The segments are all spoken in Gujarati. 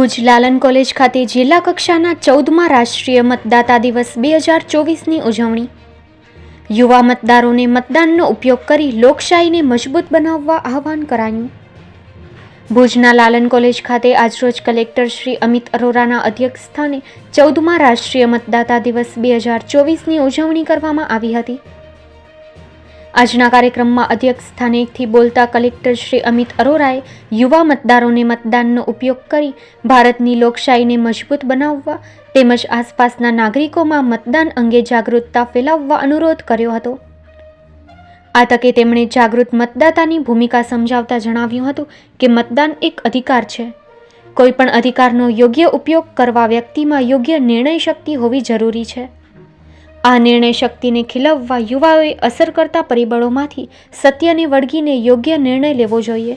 ભુજ લાલન કોલેજ ખાતે જિલ્લા કક્ષાના ચૌદમા રાષ્ટ્રીય મતદાતા દિવસ બે હજાર ચોવીસની ઉજવણી. યુવા મતદારોને મતદાનનો ઉપયોગ કરી લોકશાહીને મજબૂત બનાવવા આહવાન કરાયું. ભુજના લાલન કોલેજ ખાતે આજરોજ કલેક્ટર શ્રી અમિત અરોરાના અધ્યક્ષસ્થાને ચૌદમા રાષ્ટ્રીય મતદાતા દિવસ બે હજાર ચોવીસની ઉજવણી કરવામાં આવી હતી. આજના કાર્યક્રમમાં અધ્યક્ષ સ્થાનેથી બોલતા કલેક્ટર શ્રી અમિત અરોરાએ યુવા મતદારોને મતદાનનો ઉપયોગ કરી ભારતની લોકશાહીને મજબૂત બનાવવા તેમજ આસપાસના નાગરિકોમાં મતદાન અંગે જાગૃતતા ફેલાવવા અનુરોધ કર્યો હતો. આ તકે તેમણે જાગૃત મતદાતાની ભૂમિકા સમજાવતા જણાવ્યું હતું કે મતદાન એક અધિકાર છે. કોઈપણ અધિકારનો યોગ્ય ઉપયોગ કરવા વ્યક્તિમાં યોગ્ય નિર્ણય શક્તિ હોવી જરૂરી છે. આ નિર્ણય શક્તિને ખીલવવા યુવાઓએ અસર કરતા પરિબળોમાંથી સત્યને વળગીને યોગ્ય નિર્ણય લેવો જોઈએ.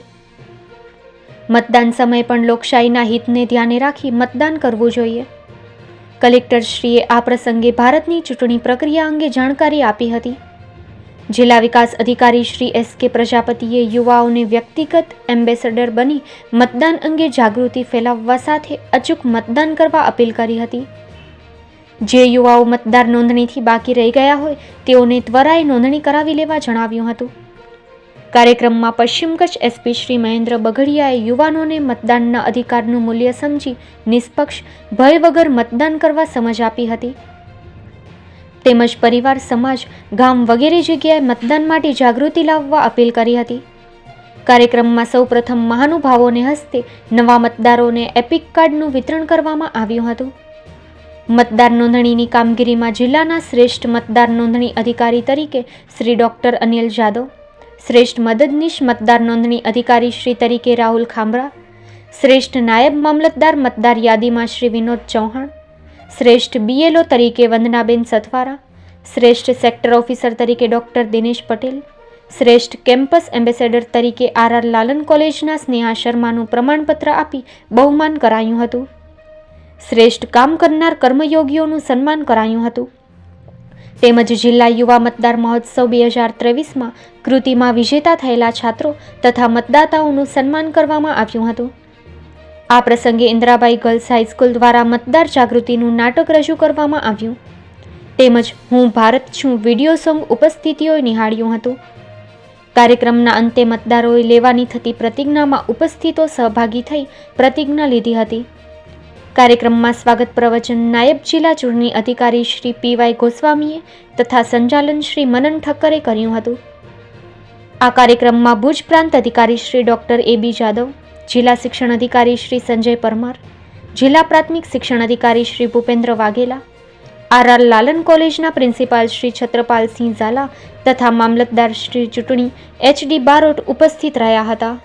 મતદાન સમયે પણ લોકશાહીના હિતને ધ્યાને રાખી મતદાન કરવું જોઈએ. કલેક્ટરશ્રીએ આ પ્રસંગે ભારતની ચૂંટણી પ્રક્રિયા અંગે જાણકારી આપી હતી. જિલ્લા વિકાસ અધિકારી શ્રી એસ કે પ્રજાપતિએ યુવાઓને વ્યક્તિગત એમ્બેસેડર બની મતદાન અંગે જાગૃતિ ફેલાવવા સાથે અચૂક મતદાન કરવા અપીલ કરી હતી. જે યુવાઓ મતદાર નોંધણીથી બાકી રહી ગયા હોય, તેઓને ત્વરાએ નોંધણી કરાવી લેવા જણાવ્યું હતું. કાર્યક્રમમાં પશ્ચિમ કચ્છ એસપી શ્રી મહેન્દ્ર બગડિયાએ યુવાનોને મતદાનના અધિકારનું મૂલ્ય સમજી નિષ્પક્ષ, ભય વગર મતદાન કરવા સમજ આપી હતી. તેમજ પરિવાર, સમાજ, ગામ વગેરે જગ્યાએ મતદાન માટે જાગૃતિ લાવવા અપીલ કરી હતી. કાર્યક્રમમાં સૌપ્રથમ મહાનુભાવોને હસ્તે નવા મતદારોને એપિક કાર્ડનું વિતરણ કરવામાં આવ્યું હતું. મતદાર નોંધણીની કામગીરીમાં જિલ્લાના શ્રેષ્ઠ મતદાર નોંધણી અધિકારી તરીકે શ્રી ડૉક્ટર અનિલ જાદવ, શ્રેષ્ઠ મદદનીશ મતદાર નોંધણી અધિકારી શ્રી તરીકે રાહુલ ખાંભરા, શ્રેષ્ઠ નાયબ મામલતદાર મતદાર યાદીમાં શ્રી વિનોદ ચૌહાણ, શ્રેષ્ઠ બીએલઓ તરીકે વંદનાબેન સથવારા, શ્રેષ્ઠ સેક્ટર ઓફિસર તરીકે ડૉક્ટર દિનેશ પટેલ, શ્રેષ્ઠ કેમ્પસ એમ્બેસેડર તરીકે આર આર લાલન કોલેજના સ્નેહા શર્માનું પ્રમાણપત્ર આપી બહુમાન કરાયું હતું. શ્રેષ્ઠ કામ કરનાર કર્મયોગીઓનું સન્માન કરાયું હતું. તેમજ જિલ્લા યુવા મતદાર મહોત્સવ બે હજાર ત્રેવીસમાં કૃતિમાં વિજેતા થયેલા છાત્રો તથા મતદાતાઓનું સન્માન કરવામાં આવ્યું હતું. આ પ્રસંગે ઇન્દ્રાબાઈ ગર્લ્સ હાઈસ્કૂલ દ્વારા મતદાર જાગૃતિનું નાટક રજૂ કરવામાં આવ્યું. તેમજ હું ભારત છું વીડિયો સોંગ ઉપસ્થિતિઓએ નિહાળ્યું હતું. કાર્યક્રમના અંતે મતદારોએ લેવાની થતી પ્રતિજ્ઞામાં ઉપસ્થિતો સહભાગી થઈ પ્રતિજ્ઞા લીધી હતી. કાર્યક્રમમાં સ્વાગત પ્રવચન નાયબ જિલ્લા ચૂંટણી અધિકારી શ્રી પીવાય ગોસ્વામીએ તથા સંચાલન શ્રી મનન ઠક્કરે કર્યું હતું. આ કાર્યક્રમમાં ભુજ પ્રાંત અધિકારી Shri doctor A B Jadav, જિલ્લા શિક્ષણ અધિકારી શ્રી સંજય પરમાર, જિલ્લા પ્રાથમિક શિક્ષણ અધિકારી શ્રી ભૂપેન્દ્ર વાઘેલા, આર આર લાલન કોલેજના પ્રિન્સિપાલ શ્રી છત્રપાલસિંહ ઝાલા તથા મામલતદાર શ્રી ચૂંટણી એચ ડી બારોટ ઉપસ્થિત રહ્યા હતા.